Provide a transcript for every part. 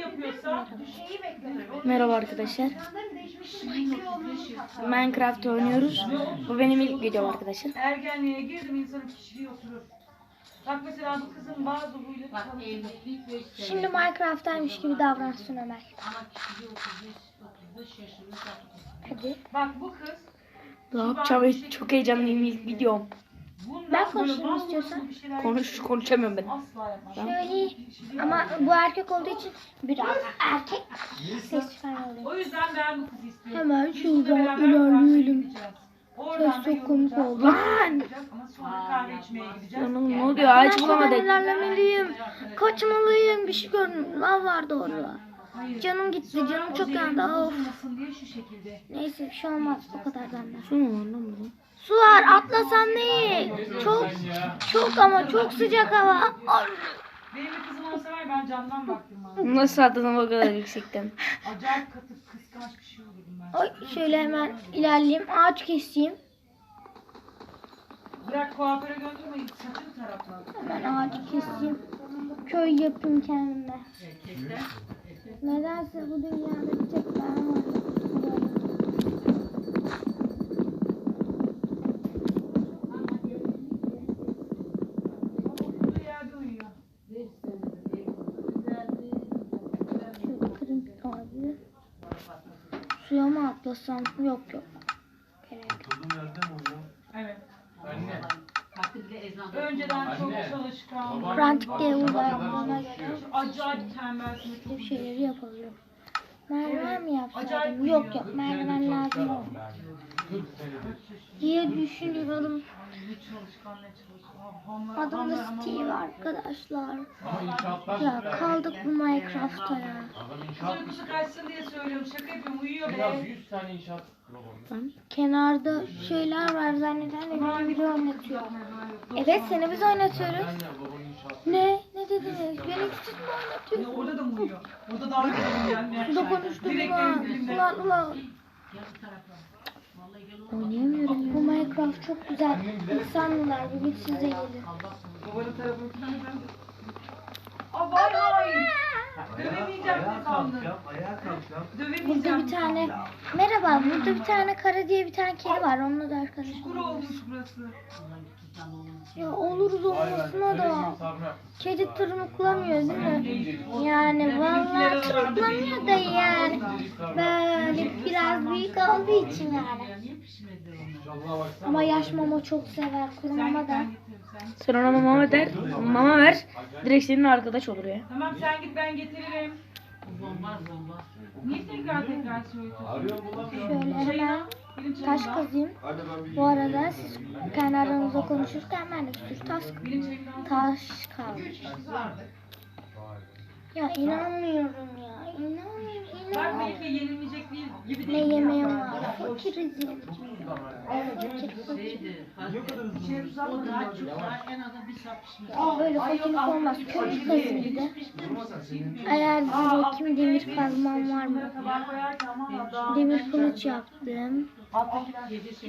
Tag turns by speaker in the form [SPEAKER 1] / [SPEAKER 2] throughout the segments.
[SPEAKER 1] yapıyorsa
[SPEAKER 2] Merhaba arkadaşlar. Minecraft oynuyoruz. Bu benim ilk videom arkadaşlar.
[SPEAKER 1] ergenliğe girdim insanın kişiliği oturur. Bak mesela bu kızın bazı huyları
[SPEAKER 3] Bak
[SPEAKER 1] çalışıyor.
[SPEAKER 3] evlilik ve işte
[SPEAKER 4] Şimdi Minecraft'taymış gibi davransın Ömer.
[SPEAKER 3] ama kişiliği 35 35 şaşırıyor.
[SPEAKER 4] Hadi.
[SPEAKER 1] Bak bu kız
[SPEAKER 2] Ne yapacağım çok heyecanlıyım ilk videom.
[SPEAKER 1] Bundan
[SPEAKER 4] Ben konuşayım
[SPEAKER 1] bazı
[SPEAKER 4] istiyorsan.
[SPEAKER 1] bir şeyler
[SPEAKER 2] Konuş konuşamıyorum ben.
[SPEAKER 1] asla yapmaz.
[SPEAKER 4] Şöyle ama bu erkek olduğu için biraz erkek ses çıkarmalıyım.
[SPEAKER 1] O yüzden ben bu kızı istiyorum.
[SPEAKER 4] Hemen
[SPEAKER 1] Biz bununla
[SPEAKER 4] şuradan
[SPEAKER 1] beraber
[SPEAKER 4] ilerleyelim.
[SPEAKER 1] Oradan
[SPEAKER 4] Ses
[SPEAKER 1] da
[SPEAKER 4] çok komik oldu.
[SPEAKER 2] Lan!
[SPEAKER 1] Ama sonra kahve içmeye gideceğiz.
[SPEAKER 2] Canım ne oluyor? Ağaç
[SPEAKER 4] Ben
[SPEAKER 2] bulamadık.
[SPEAKER 4] ilerlemeliyim. Kaçmalıyım. Bir şey gördüm. Lav vardı orada.
[SPEAKER 1] Hayır.
[SPEAKER 4] Canım gitti.
[SPEAKER 1] Sonra
[SPEAKER 4] Canım
[SPEAKER 1] o
[SPEAKER 4] çok yandı. Of.
[SPEAKER 1] bozulmasın diye şu şekilde.
[SPEAKER 4] Neyse bir şey olmaz. O kadar benden.
[SPEAKER 2] Var lan burada?
[SPEAKER 4] Su var. Atlasan değil. Çok çok ama çok sıcak hava. Ay.
[SPEAKER 1] Benim bir kızım olsa var ben camdan baktım bana.
[SPEAKER 2] Nasıl atladım o kadar yüksekten?
[SPEAKER 1] Acayip katı kıskanç bir şey olurdum ben.
[SPEAKER 4] Ay şöyle hemen ilerleyeyim. Ağaç keseyim.
[SPEAKER 1] Bırak kuaföre götürmeyin saçını taraflar.
[SPEAKER 4] Hemen ağaç keseyim. Köy yapayım kendime. Nedense bu dünyada bir tek ben varım.
[SPEAKER 1] Oturduğu yerde uyuyor.
[SPEAKER 4] Şöyle kırayım ağacı. Atlasam? Yok yok. Gerek yok.
[SPEAKER 1] Evet.
[SPEAKER 3] kalktı bile ezan.
[SPEAKER 1] Önceden çok çalışkan.
[SPEAKER 4] Frantik diye burada yapmama göre
[SPEAKER 1] Acayip tembelsiniz.
[SPEAKER 4] bir şeyleri yapabiliyorum. Merdiven mi yapsaydım? Yok yok merdiven lazım değil. diye düşünüyorum.
[SPEAKER 1] Ne çalışkan ne çalışkan. Hamlar,
[SPEAKER 4] Adım
[SPEAKER 1] hamlar,
[SPEAKER 4] da
[SPEAKER 1] hamlar.
[SPEAKER 4] Steve arkadaşlar. Ya kaldık bu Minecraft'ta ya.
[SPEAKER 1] Uykusu kaçsın diye söylüyorum. Şaka yapıyorum. Uyuyor be.
[SPEAKER 5] 100 tane inşaat robotu.
[SPEAKER 4] Kenarda şeyler var zanneden de bizi oynatıyor. Evet seni biz oynatıyoruz.
[SPEAKER 5] Ne
[SPEAKER 4] Ne? Dediniz? Beni siz mi
[SPEAKER 1] Ya
[SPEAKER 4] oynatıyorsunuz?
[SPEAKER 1] orada da mı uyuyor? Orada daha güzel yani.
[SPEAKER 4] Burada konuştuk
[SPEAKER 1] Direkt
[SPEAKER 4] ulan.
[SPEAKER 1] benim dilimde.
[SPEAKER 4] Ulan ulan.
[SPEAKER 3] Yarı taraflar.
[SPEAKER 4] Oynayamıyorum. Bu Minecraft çok güzel. İnsanlar bugün size gelir.
[SPEAKER 1] Babanın tarafını vay vay. Dövemeyeceğim. Dövemeyeceğim.
[SPEAKER 4] Burada bir tane merhaba burada bir tane kara diye bir tane kedi var onunla da arkadaşım.
[SPEAKER 1] Kuru olmuş burası.
[SPEAKER 4] Ya oluruz olmasına da kedi tırmıklamıyor değil mi? Yani vallahi tırmıklamıyor da yani böyle biraz büyük olduğu için yani. Ama yaş mama çok sever kuru mama da.
[SPEAKER 1] sen.
[SPEAKER 2] Ona mama der. Mama ver. Direkt senin arkadaş olur ya.
[SPEAKER 1] Tamam sen git ben getiririm.
[SPEAKER 3] Bu bomba bomba.
[SPEAKER 1] Niye tekrar tekrar söylüyorsun?
[SPEAKER 5] Arıyorum bulamıyorum.
[SPEAKER 4] Şöyle hemen taş kazayım. Bu arada siz kendi aranızda konuşurken ben de sürü taş, taş kalmış. Ya inanmıyorum ya. İnanmıyorum.
[SPEAKER 1] Bak
[SPEAKER 4] inanmıyorum.
[SPEAKER 1] belki yenilmeyecek değil
[SPEAKER 4] Ne yemeğim var. Fakiriz ya. Fakir fakir.
[SPEAKER 1] Şey. Aa,
[SPEAKER 4] Böyle fakirlik olmaz.
[SPEAKER 1] üç
[SPEAKER 4] Köy
[SPEAKER 1] acı
[SPEAKER 4] kazı
[SPEAKER 1] değil.
[SPEAKER 4] bir de. Eğer bir bakayım demir kazmam var mı?
[SPEAKER 1] ama
[SPEAKER 4] Demir kılıç yaptım.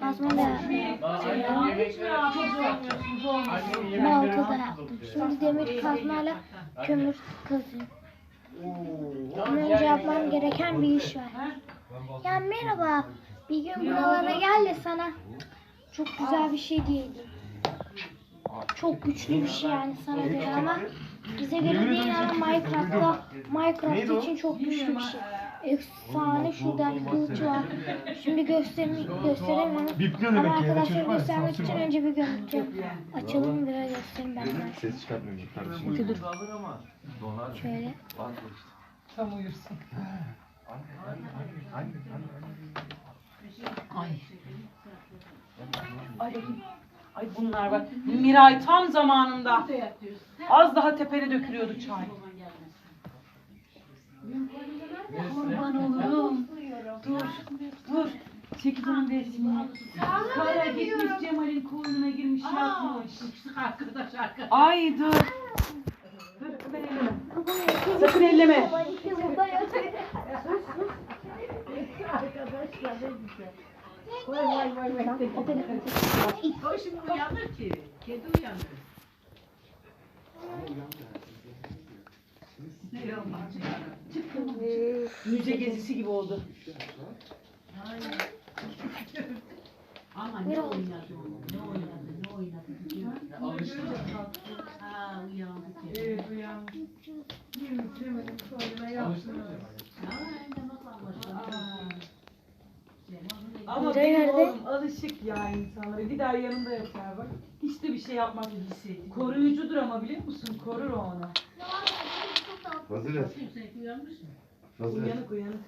[SPEAKER 4] Kazma da yaptım.
[SPEAKER 1] Şey,
[SPEAKER 4] Balta da yaptım. Şimdi demir kazmayla kömür kazıyorum. Ama önce yapmam gereken bir iş var. Ya merhaba. Bir gün buralara gel de sana çok güzel bir şey diyeyim. Çok güçlü bir şey yani sana göre ama bize göre değil ama Minecraft'ta Minecraft için çok güçlü bir şey. Efsane şurada bir kılıç var. Şimdi göstereyim, gösteremiyorum. Ama arkadaşlar göstermek için önce bir görüntü açalım ve göstereyim ben.
[SPEAKER 6] Ses çıkartmıyorum kardeşim.
[SPEAKER 4] Şöyle.
[SPEAKER 1] Tam uyursun.
[SPEAKER 3] Ay.
[SPEAKER 1] Ay, ay bunlar bak. Miray tam zamanında. Az daha tepene dökülüyordu çay. Kurban olurum. Dur, dur. Çekil onun resmini. Kara gitmiş Cemal'in koynuna girmiş yatmış.
[SPEAKER 3] Arkadaş arkadaş.
[SPEAKER 1] Ay dur. Dur sakın elleme. Sakın elleme.
[SPEAKER 3] O şimdi uyanır ki. Kedi uyanır.
[SPEAKER 1] Müze gezisi gibi oldu.
[SPEAKER 3] Ama ne oynadı ne oynadı, ne oynadı. musun? Ha uyandı.
[SPEAKER 1] Evet uyan. Ama
[SPEAKER 2] Miray
[SPEAKER 1] benim
[SPEAKER 2] nerede?
[SPEAKER 1] oğlum alışık ya insanlara. Bir daha yanında yatar bak. Hiç de bir şey yapmaz. Koruyucudur ama biliyor musun? Korur o onu.
[SPEAKER 5] Fazilet.
[SPEAKER 3] Sen uyanmış mı?
[SPEAKER 5] Fazilet.
[SPEAKER 1] Uyanık uyanık.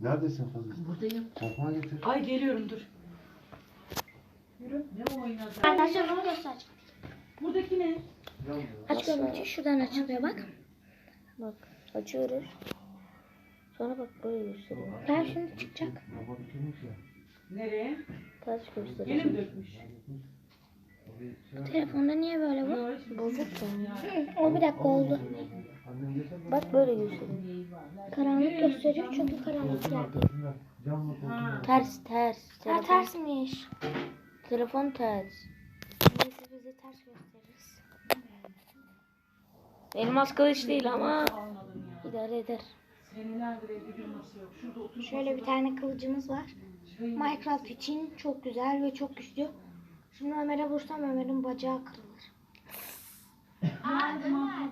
[SPEAKER 5] Neredesin Fazilet?
[SPEAKER 3] Buradayım.
[SPEAKER 5] Kokma getir.
[SPEAKER 1] Ay geliyorum dur.
[SPEAKER 3] Ne oynadı?
[SPEAKER 4] Arkadaşlar bunu göster.
[SPEAKER 1] Buradaki ne?
[SPEAKER 4] Aç görünce şuradan açılıyor bak.
[SPEAKER 2] Bak açıyoruz. Sonra bak böyle gösteriyor.
[SPEAKER 4] Ben şimdi çıkacak.
[SPEAKER 1] Nereye? Mi dökmüş?
[SPEAKER 4] Telefonda niye böyle bu?
[SPEAKER 2] Bozuk ya.
[SPEAKER 4] O bir dakika oldu.
[SPEAKER 2] Bak böyle gösteriyor.
[SPEAKER 4] Karanlık gösteriyor çünkü karanlık yerde.
[SPEAKER 2] Ters ters.
[SPEAKER 4] Ha
[SPEAKER 2] Telefon,
[SPEAKER 4] tersmiş.
[SPEAKER 2] telefon ters.
[SPEAKER 4] Neyse biz de ters gösteririz.
[SPEAKER 2] Elmas kılıç değil ama idare eder.
[SPEAKER 1] Senelerdir evde bir masa yok. Şurada otur.
[SPEAKER 4] Şöyle bir tane kılıcımız var. Minecraft için çok güzel ve çok güçlü. Şimdi Ömer'e vursam Ömer'in bacağı kırılır.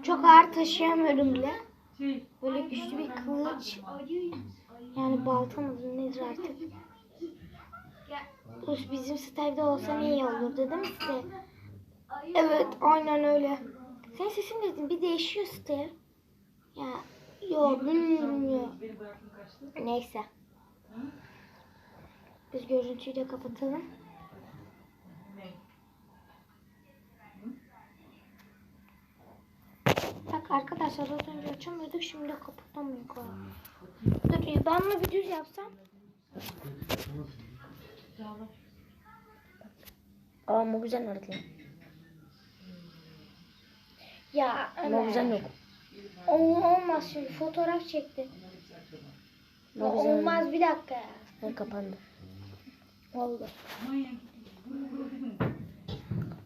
[SPEAKER 4] Çok ağır taşıyamıyorum bile. Böyle güçlü bir kılıç. Yani balta mıdır nedir artık. Bu bizim Steve'de olsa iyi olurdu değil mi Steve? Evet aynen öyle. Senin sesin dedim bir değişiyor Steve. Ya yok bilmiyorum. Neyse. Biz görüntüyü de kapatalım. Bak arkadaşlar az önce açamıyorduk şimdi kapatamıyoruz. Dur ben bunu bir düz yapsam.
[SPEAKER 2] Aa Mobizen nerede? lan?
[SPEAKER 4] Ya
[SPEAKER 2] Mobizen
[SPEAKER 4] Ömer.
[SPEAKER 2] yok.
[SPEAKER 4] O olmaz şimdi fotoğraf çekti. Ya olmaz bir dakika ya.
[SPEAKER 2] Ha, kapandı.
[SPEAKER 4] Oldu.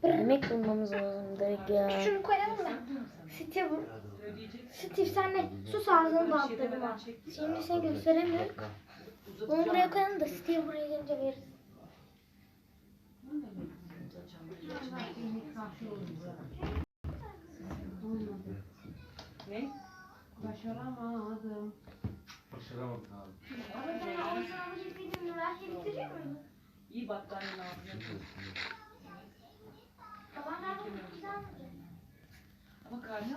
[SPEAKER 2] Yemek bulmamız lazım direkt ya.
[SPEAKER 4] Şunu koyalım mı? Steve, Steve sen de sus ağzını bantladım ha. Şimdi seni gösteremiyorum. Bunu buraya koyalım da Steve buraya gelince veririz.
[SPEAKER 1] Ne?
[SPEAKER 3] Başaramadım.
[SPEAKER 5] Başaramadım abi.
[SPEAKER 1] İyi battaniyenin altına. Ama karşı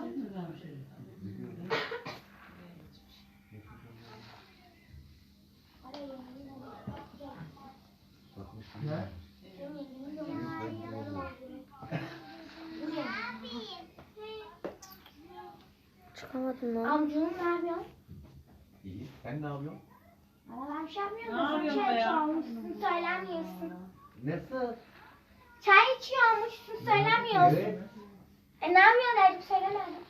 [SPEAKER 5] Bakmış.
[SPEAKER 2] Çıkamadım lan.
[SPEAKER 4] Amcum ne yapıyorsun?
[SPEAKER 5] İyi. Sen ne yapıyorsun?
[SPEAKER 4] Bir şey yapmıyorum.
[SPEAKER 1] Ne yapıyorsun
[SPEAKER 4] çay
[SPEAKER 1] ya?
[SPEAKER 4] içiyormuşsun söylemiyorsun.
[SPEAKER 5] Nasıl?
[SPEAKER 4] Çay içiyormuşsun söylemiyorsun. E ne yapıyorsun dedim söylemedim.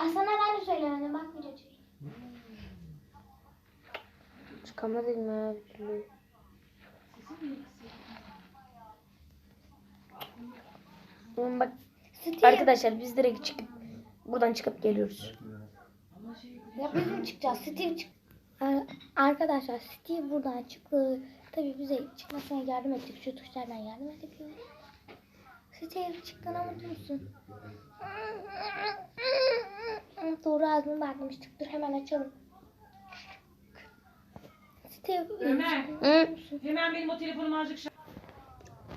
[SPEAKER 4] Aslında ben de söylemedim bak bir çocuk.
[SPEAKER 2] Çıkamadım ya bir türlü. Oğlum bak arkadaşlar biz direkt çıkıp buradan çıkıp geliyoruz.
[SPEAKER 4] Ya biz mi çıkacağız? Steve çık. Ar- Arkadaşlar Steve buradan çıktı. Tabii bize çıkmasına yardım ettik. Şu tuşlardan yardım ettik. Steve çıktığına mutlu musun? Doğru ağzını bakmıştık. Dur hemen açalım. Steve.
[SPEAKER 1] Ömer.
[SPEAKER 2] Hı?
[SPEAKER 1] Hemen benim o telefonumu azıcık şarj...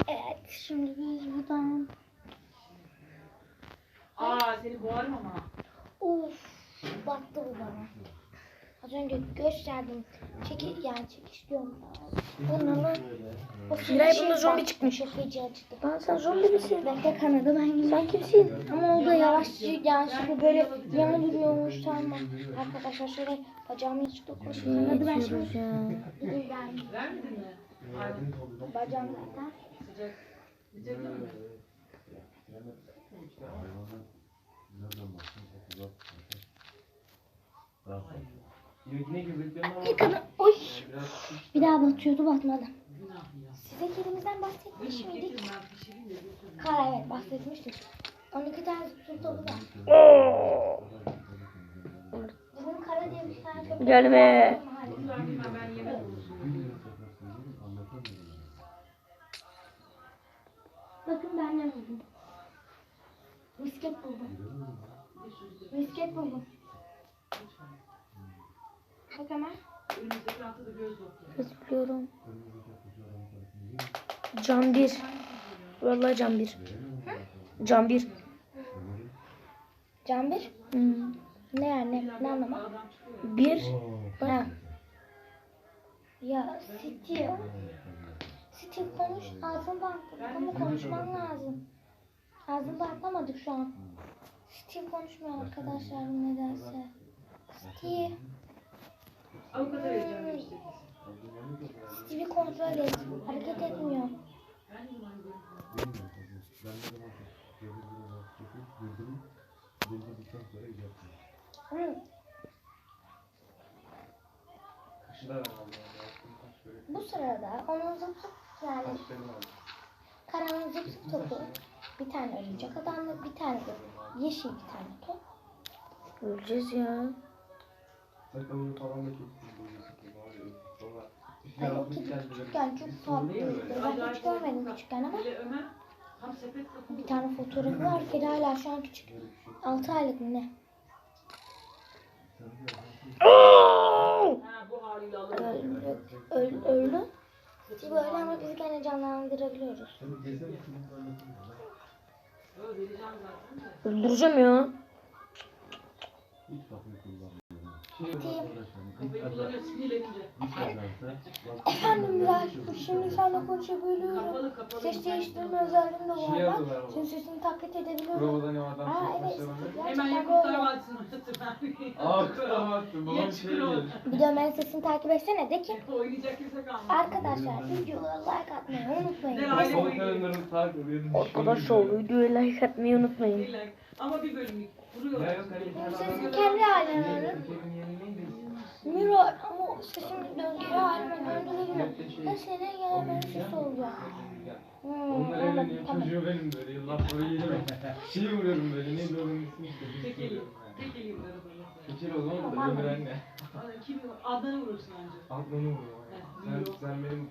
[SPEAKER 4] Evet şimdi biz buradan.
[SPEAKER 1] Aa seni boğarım ama.
[SPEAKER 4] Battı bu bana. Az önce gösterdim. Çeki yani çekiş diyorum. Bunları o
[SPEAKER 2] Miray,
[SPEAKER 4] şey
[SPEAKER 2] bunda zombi çıkmış.
[SPEAKER 4] Feci acıdı.
[SPEAKER 2] Lan sen zombi misin?
[SPEAKER 4] Bekle kanadı ben gibi.
[SPEAKER 2] Sen kimsin?
[SPEAKER 4] Ama o da yavaş yanlışlıkla böyle yana duruyormuş tamam. Arkadaşlar şöyle bacağımı hiç dokunmuş. Kanadı ben şimdi yani. Bacağım zaten.
[SPEAKER 1] Sıcak. Sıcak değil mi?
[SPEAKER 5] Nereden baktın?
[SPEAKER 4] Kana oy. Bir daha batıyordu batmadı. Size kedimizden bahsetmiş miydik? Ha evet bahsetmiştik. 12 tane zıpsın topu var. Bizim kara diye bir tane köpek
[SPEAKER 2] Gelme.
[SPEAKER 4] Bakın ben ne buldum. Misket buldum. Misket buldum. Bak hemen.
[SPEAKER 1] Önümüzdeki hafta da göz doktoru.
[SPEAKER 2] Zıplıyorum. Can bir. Vallahi can bir. Can bir.
[SPEAKER 4] Can bir.
[SPEAKER 2] Hmm.
[SPEAKER 4] Ne yani? Ne anlama?
[SPEAKER 2] Bir.
[SPEAKER 4] Ha. Ya Steve. Steve konuş. Ağzını bantladık ama konuşman lazım. Ağzını bantlamadık şu an. Steve konuşmuyor arkadaşlar nedense. Steve. Steve'i kontrol et. Hareket etmiyor. Bu sırada onun zıp zıp yani karanın zıp zıp topu bir tane örümcek adamlı bir tane de yeşil bir tane top.
[SPEAKER 2] Öleceğiz ya.
[SPEAKER 5] Sakalını falan da
[SPEAKER 4] kedi küçükken çok tatlıydı. Ben hiç görmedim küçükken ama
[SPEAKER 1] Böyle
[SPEAKER 4] bir tane fotoğrafı var. Kedi hala şu an küçük. 6 aylık mı ne? Öldü. Öl, öldü. Steve öyle ama biz gene canlandırabiliyoruz.
[SPEAKER 2] Öldüreceğim ya.
[SPEAKER 4] Efendim Miray, şimdi seninle konuşabiliyorum. Ses değiştirme özelliğim de
[SPEAKER 6] Şey
[SPEAKER 4] var
[SPEAKER 6] ama.
[SPEAKER 4] Senin sesini taklit edebiliyorum.
[SPEAKER 6] Çok
[SPEAKER 4] evet.
[SPEAKER 1] Hemen Yakutlar oynatır.
[SPEAKER 6] Aa tutamazsın. Babam
[SPEAKER 1] Geç
[SPEAKER 6] şey diyor.
[SPEAKER 4] Bir de benim sesini takip etsene de ki arkadaşlar videoya like atmayı unutmayın.
[SPEAKER 2] Arkadaşlar videoya like atmayı unutmayın.
[SPEAKER 1] Ama bir bölümlük vuruyorlar.
[SPEAKER 6] hani adam-
[SPEAKER 4] kendi haline
[SPEAKER 6] Şey?
[SPEAKER 4] Miray ama o sesimi döndüğü halime
[SPEAKER 6] da şey.
[SPEAKER 4] Ben senin gene benim ses olacak. Hmm,
[SPEAKER 6] Onlar evleniyor.
[SPEAKER 4] tamam.
[SPEAKER 6] Çocuğu benim böyle. Yıllar sonra yedim. Şey vuruyorum böyle. Onun ismi işte.
[SPEAKER 1] Tekeli. Tekeli arabayı.
[SPEAKER 6] Keçeli o zaman da öbür anne.
[SPEAKER 1] Kim Adnan'ı vurursun anca.
[SPEAKER 6] Antman'ı vuruyor. Sen, sen benim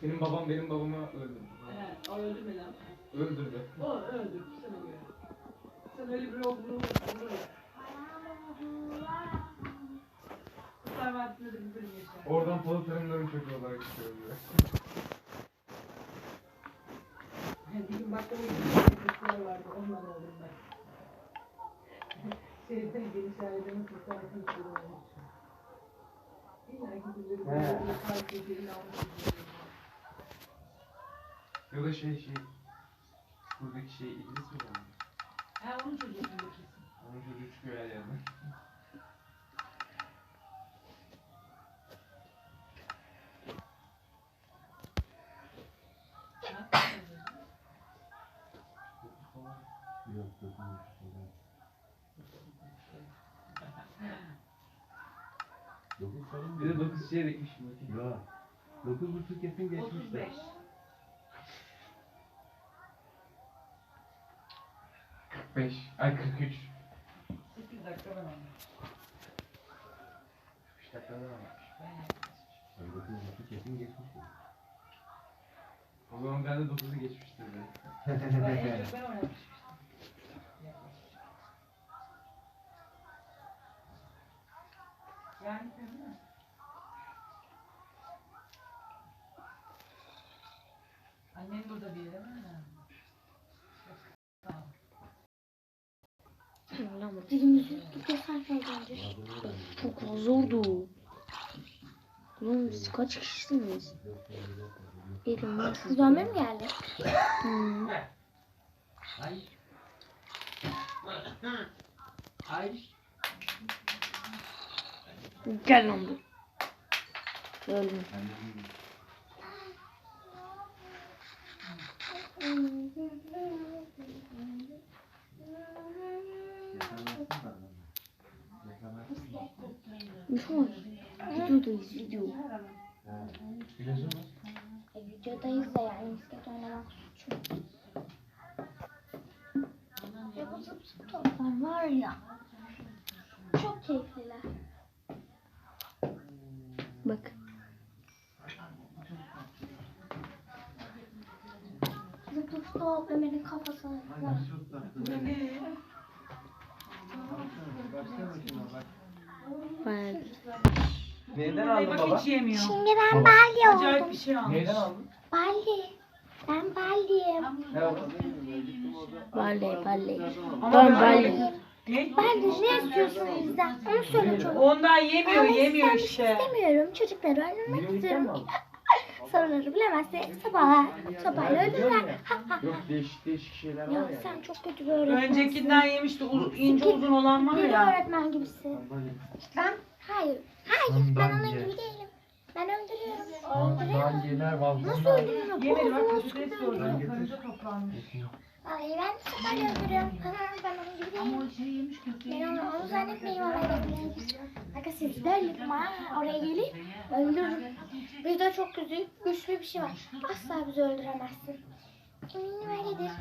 [SPEAKER 6] senin babam benim babamı öldürdü.
[SPEAKER 1] He, o öldürmedi ama.
[SPEAKER 6] Öldürdü.
[SPEAKER 1] O öldürdü sana göre. Sen öyle bir yol vurursun.
[SPEAKER 6] Oradan Polat Alemdar'ın çocuğu olarak çıkıyor diyor.
[SPEAKER 1] Bir gün baktım çocuklar vardı. Ondan oldum ben. Şeyden geniş aileden kurtar etmiş olmuş. İlla ki birileri böyle yeterini almış.
[SPEAKER 6] Ya da şey şey. Buradaki şey İdris mi?
[SPEAKER 1] Ha onun çocuğu kesin.
[SPEAKER 6] Onun çocuğu çıkıyor her yerden.
[SPEAKER 5] Dokuz falan
[SPEAKER 6] Bir de 9 şey ekmişim bakayım.
[SPEAKER 5] Ya. Dokuz buçuk kesin geçmişti.
[SPEAKER 1] 35.
[SPEAKER 6] Beş. Ay 43.
[SPEAKER 1] 8 dakika ben onu.
[SPEAKER 6] 3 dakikada var.
[SPEAKER 5] Ben dokuz buçuk kesin geçmişti.
[SPEAKER 6] O zaman ben de 9'u geçmiştir be.
[SPEAKER 1] Ben en çok ben oynamışım. Yani değil mi? Annem burada bir yere mi?
[SPEAKER 4] Dilimizi tutuyorsan şöyle önce.
[SPEAKER 2] Çok oldu. Oğlum siz kaç kişisiniz? Elim var.
[SPEAKER 4] Zombi mi geldi?
[SPEAKER 2] Hmm. Gel lan bu. Öldüm. Şu videodayız video.
[SPEAKER 4] E, videodayız da yani misket oynamak suç. Bunlar var ya. Çok keyifliler.
[SPEAKER 2] Bak.
[SPEAKER 4] Zıplı stop Ömer'in kafasına.
[SPEAKER 2] Bayağı
[SPEAKER 6] Neyden aldın
[SPEAKER 1] bak
[SPEAKER 6] baba?
[SPEAKER 1] hiç yemiyor.
[SPEAKER 4] Şimdi ben balya
[SPEAKER 1] Acayip
[SPEAKER 4] oldum.
[SPEAKER 1] bir şey almış.
[SPEAKER 6] Neyden aldın?
[SPEAKER 4] Balya. Ben balyayım.
[SPEAKER 6] Ne.
[SPEAKER 1] Ama
[SPEAKER 2] Tamam
[SPEAKER 1] böyle-
[SPEAKER 2] balle.
[SPEAKER 1] Ne?
[SPEAKER 4] Balya ne istiyorsun bizden? Onu söyle çabuk.
[SPEAKER 1] Ondan yemiyor,
[SPEAKER 4] Ama
[SPEAKER 1] yemiyor
[SPEAKER 4] istemiş
[SPEAKER 1] işte.
[SPEAKER 4] istemiyorum. Çocukları öldürmek istiyorum. Soruları bilemezse sabah sabahla öldürürler. Ha, ha.
[SPEAKER 5] Yok değişik değişik şeyler var
[SPEAKER 4] Ya
[SPEAKER 5] ya.
[SPEAKER 4] sen çok kötü bir öğretmensin.
[SPEAKER 1] Öncekinden yemişti. Uz, ince uzun olan var
[SPEAKER 4] Deli
[SPEAKER 1] ya.
[SPEAKER 4] öğretmen gibisin. Ben hayır. Hayır ben onun gibi değilim. Ben öldürüyorum. Öldürüyorum.
[SPEAKER 5] Balyeler vallahi.
[SPEAKER 4] Nasıl öldürüyorum?
[SPEAKER 1] Yemedi bak
[SPEAKER 4] Boğazıma
[SPEAKER 1] kötü
[SPEAKER 4] sıkıntı
[SPEAKER 1] sordu.
[SPEAKER 4] öldürüyorum.
[SPEAKER 1] Karınca toplanmış.
[SPEAKER 4] Ay ben sabah öldürüyorum. Ha, Ben onun gibi değilim.
[SPEAKER 3] O şey yemiş kötü.
[SPEAKER 4] Ben onu, onu zannetmeyin oraya gelin. Aga siz deli ha oraya gelip öldürürüm. Bizde çok güçlü, güçlü bir şey var. Asla bizi öldüremezsin. Eminim öyledir. Ha.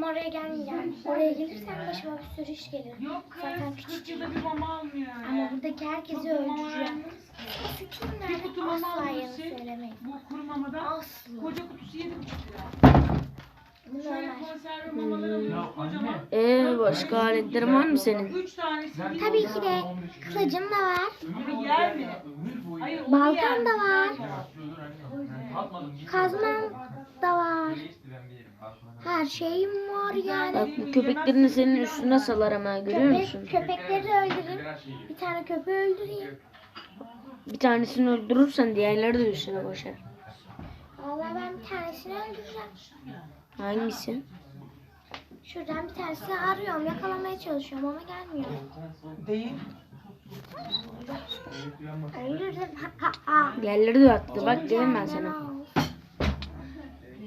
[SPEAKER 4] Ama oraya gelmeyeceğim. Oraya gelirsen başıma bir sürü iş gelir.
[SPEAKER 1] Yok
[SPEAKER 4] Zaten
[SPEAKER 1] kız,
[SPEAKER 4] küçük
[SPEAKER 1] 40 yılda bir mama almıyor
[SPEAKER 4] Ama buradaki herkesi öldüreceğim. Sıkınlar
[SPEAKER 1] kutu mama
[SPEAKER 4] asla
[SPEAKER 1] şey.
[SPEAKER 4] söylemeyin.
[SPEAKER 1] Bu kuru mamadan
[SPEAKER 4] Asla.
[SPEAKER 1] koca kutusu 7,5 lira. Şöyle konserve mamalar alıyoruz kocaman.
[SPEAKER 2] Ee başka aletlerin var mı senin?
[SPEAKER 1] 3 tanesi bir
[SPEAKER 4] Tabii ki de kılıcım da var.
[SPEAKER 1] Ama yer mi? Hayır, onu
[SPEAKER 4] Baltam
[SPEAKER 1] yer mi?
[SPEAKER 4] da var. Kazmam da var. Her şeyim var yani.
[SPEAKER 2] Bak bu köpeklerini senin üstüne salar ama görüyor musun?
[SPEAKER 4] Köpek, köpekleri de öldüreyim. Bir tane köpeği öldüreyim.
[SPEAKER 2] Bir tanesini öldürürsen diğerleri de üstüne koşar.
[SPEAKER 4] Vallahi ben bir tanesini öldüreceğim.
[SPEAKER 2] Hangisi?
[SPEAKER 4] Şuradan bir tanesini arıyorum. Yakalamaya çalışıyorum ama gelmiyor.
[SPEAKER 1] Değil.
[SPEAKER 4] Öldürdüm. Ha, ha, ha.
[SPEAKER 2] Diğerleri de attı. Bak dedim ben sana.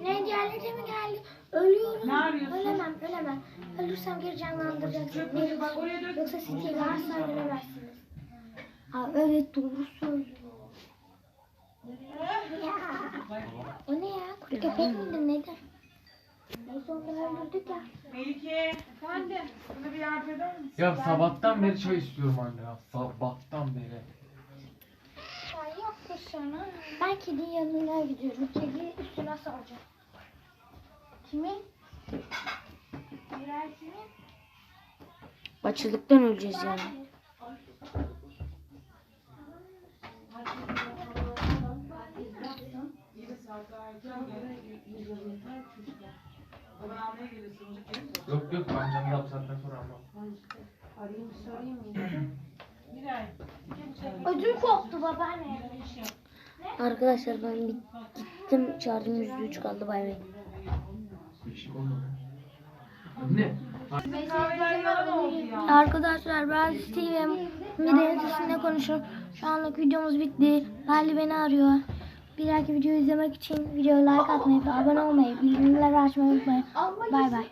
[SPEAKER 4] Ne diğerleri de mi geldi? Ölüyorum.
[SPEAKER 1] Ne arıyorsun?
[SPEAKER 4] Ölemem, ölemem. Ölürsem geri canlandıracaksın. Beni
[SPEAKER 1] Bak oraya dök.
[SPEAKER 4] Yoksa City'yi asla göremezsiniz. Ha, evet doğru söylüyor. Ya. O ne ya? Kurt köpek midir nedir? Neyse onu öldürdük ya.
[SPEAKER 1] Melike. Efendim. Bana bir yardım eder misin?
[SPEAKER 6] Ya sabahtan beri çay istiyorum anne ya. Sabahtan beri.
[SPEAKER 4] Ay yok sana. Ben kedinin yanına gidiyorum. Kedi üstüne salacağım. Kimin? Birer kimin?
[SPEAKER 2] Açlıktan öleceğiz yani.
[SPEAKER 6] Yok yok ben canlı yapsaktan sonra ama.
[SPEAKER 1] Miray.
[SPEAKER 4] Ödüm koptu babaanne.
[SPEAKER 2] Arkadaşlar ben bir gittim çağırdım yüzde üç kaldı bay bay.
[SPEAKER 6] Değişik olmadı. Ne?
[SPEAKER 4] Arkadaşlar ben Steve Mire'nin sesinde konuşuyorum. Şu anlık videomuz bitti. Bali beni arıyor. Bir dahaki videoyu izlemek için videoya like atmayı ve abone olmayı, bildirimleri açmayı unutmayın. Bay bay.